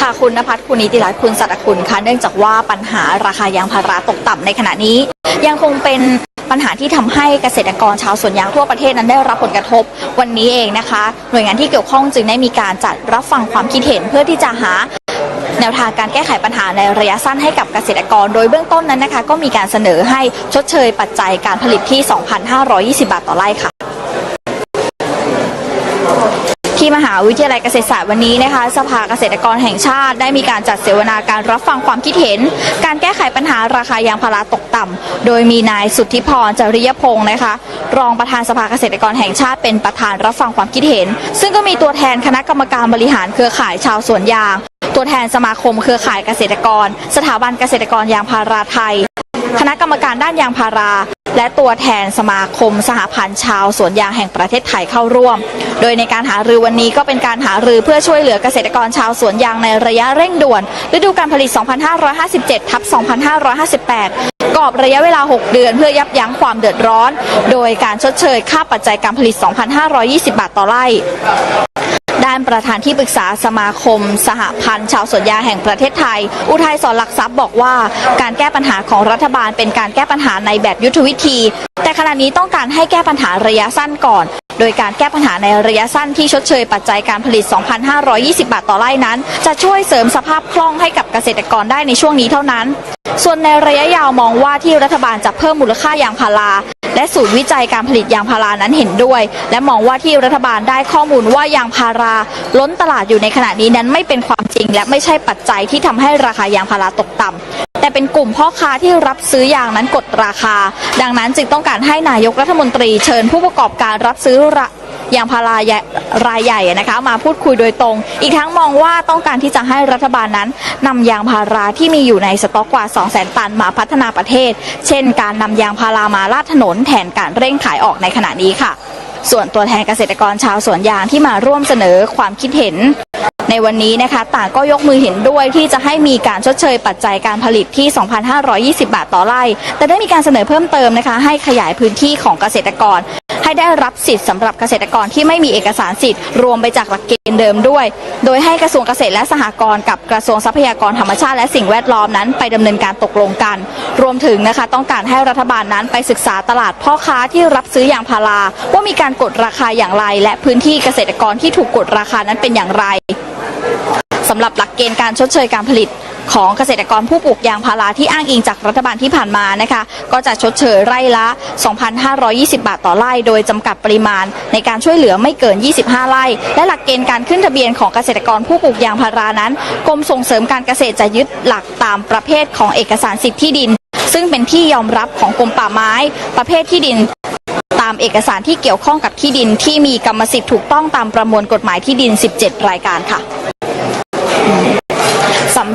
ค่ะคุณนภัทรคุณนิติรัตน์คุณสัตคุณค่ะเนื่องจากว่าปัญหาราคายางพาราตกต่ำในขณะนี้ ยังคงเป็นปัญหาที่ทำให้เกษตรกรชาวสวนยางทั่วประเทศนั้นได้รับผลกระทบวันนี้เองนะคะ หน่วยงานที่เกี่ยวข้องจึงได้มีการจัดรับฟังความคิดเห็นเพื่อที่จะหาแนวทางการแก้ไขปัญหาในระยะสั้นให้กับเกษตรกร โดยเบื้องต้นนั้นนะคะ ก็มีการเสนอให้ชดเชยปัจจัยการผลิตที่ 2,520 บาทต่อไร่ค่ะ ที่มหาวิทยาลัยเกษตรศาสตร์วันนี้นะคะ สภาเกษตรกรแห่งชาติได้มีการจัดเสวนาการรับฟังความคิดเห็น การแก้ไขปัญหาราคายางพาราตกต่ำโดยมีนายสุทธิพรจริยพงศ์นะคะ รองประธานสภาเกษตรกรแห่งชาติเป็นประธานรับฟังความคิดเห็น ซึ่งก็มีตัวแทนคณะกรรมการบริหารเครือข่ายชาวสวนยาง ตัวแทนสมาคมเครือข่ายเกษตรกร สถาบันเกษตรกรยางพาราไทย คณะกรรมการด้านยางพารา และตัวแทนสมาคมสหพันธ์ชาวสวนยางแห่งประเทศไทยเข้าร่วม โดยในการหารือวันนี้ก็เป็นการหารือเพื่อช่วยเหลือเกษตรกรชาวสวนยางในระยะเร่งด่วน ฤดูการผลิต 2557 ทับ 2558 กรอบระยะเวลา 6 เดือนเพื่อยับยั้งความเดือดร้อน โดยการชดเชยค่าปัจจัยการผลิต 2,520 บาทต่อไร่านประธานที่ปรึกษาสมาคม สหพันธ์ชาวสวนยางแห่งประเทศไทย อุทัยสอนหลักทรัพย์บอกว่า การแก้ปัญหาของรัฐบาลเป็นการแก้ปัญหาในแบบยุทธวิธี แต่ขณะนี้ต้องการให้แก้ปัญหาระยะสั้นก่อน โดยการแก้ปัญหาในระยะสั้นที่ชดเชยปัจจัยการผลิต 2,520 บาทต่อไร่นั้น จะช่วยเสริมสภาพคล่องให้กับเกษตรกรได้ในช่วงนี้เท่านั้น ส่วนในระยะยาวมองว่าที่รัฐบาลจะเพิ่มมูลค่ายางพาราและศูนย์วิจัยการผลิตยางพารานั้นเห็นด้วย และมองว่าที่รัฐบาลได้ข้อมูลว่ายางพารา ล้นตลาดอยู่ในขณะนี้นั้นไม่เป็นความจริง และไม่ใช่ปัจจัยที่ทำให้ราคายางพาราตกต่ำแต่เป็นกลุ่มพ่อค้าที่รับซื้อยางนั้นกดราคา ดังนั้นจึงต้องการให้นายกรัฐมนตรีเชิญผู้ประกอบการรับซื้อ ยางพารารายใหญ่นะคะมาพูดคุยโดยตรง อีกทั้งมองว่าต้องการที่จะให้รัฐบาลนั้นนำยางพาราที่มีอยู่ในสต็อกกว่า 2 0 0 0 0 0ตันมาพัฒนาประเทศ เช่น การนำยางพารามาลาดถนนแทนการเร่งขายออกในขณะนี้ค่ะ ส่วนตัวแทนเกษตรกรชาวสวนยางที่มาร่วมเสนอความคิดเห็นในวันนี้นะคะ ต่างก็ยกมือเห็นด้วยที่จะให้มีการชดเชยปัจจัยการผลิตที่ 2,520 บาทต่อไร่ แต่ได้มีการเสนอเพิ่มเติมนะคะ ให้ขยายพื้นที่ของเกษตรกร ได้รับสิทธิ์สำหรับเกษตรกรที่ไม่มีเอกสารสิทธิ์รวมไปจากหลักเกณฑ์เดิมด้วย โดยให้กระทรวงเกษตรและสหกรณ์กับกระทรวงทรัพยากรธรรมชาติและสิ่งแวดล้อมนั้นไปดำเนินการตกลงกัน รวมถึงนะคะต้องการให้รัฐบาลนั้นไปศึกษาตลาดพ่อค้าที่รับซื้อยางพาราว่ามีการกดราคาอย่างไร และพื้นที่เกษตรกรที่ถูกกดราคานั้นเป็นอย่างไร สำหรับหลักเกณฑ์การชดเชยการผลิตของเกษตรกรผู้ปลูกยางพาราที่อ้างอิงจากรัฐบาลที่ผ่านมานะคะ ก็จะชดเชยไร่ละ 2,520 บาทต่อไร่ โดยจำกัดปริมาณในการช่วยเหลือไม่เกิน 25 ไร่ และหลักเกณฑ์การขึ้นทะเบียนของเกษตรกรผู้ปลูกยางพารานั้นกรมส่งเสริมการเกษตรจะยึดหลักตามประเภทของเอกสารสิทธิที่ดิน ซึ่งเป็นที่ยอมรับของกรมป่าไม้ ประเภทที่ดินตามเอกสารที่เกี่ยวข้องกับที่ดินที่มีกรรมสิทธิ์ถูกต้องตามประมวลกฎหมายที่ดิน 17 รายการค่ะ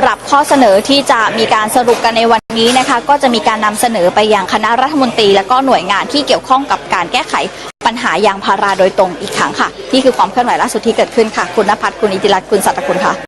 หรับข้อเสนอที่จะมีการสรุปกันในวันนี้นะคะ ก็จะมีการนำเสนอไปยังคณะรัฐมนตรี และก็หน่วยงานที่เกี่ยวข้องกับการแก้ไขปัญหายางพาราโดยตรงอีกครั้งค่ะ นี่คือความเคลื่อนไหวล่าสุดที่เกิดขึ้นค่ะ คุณนภัสคุณอิติรัตน์คุณสัตตคุณค่ะ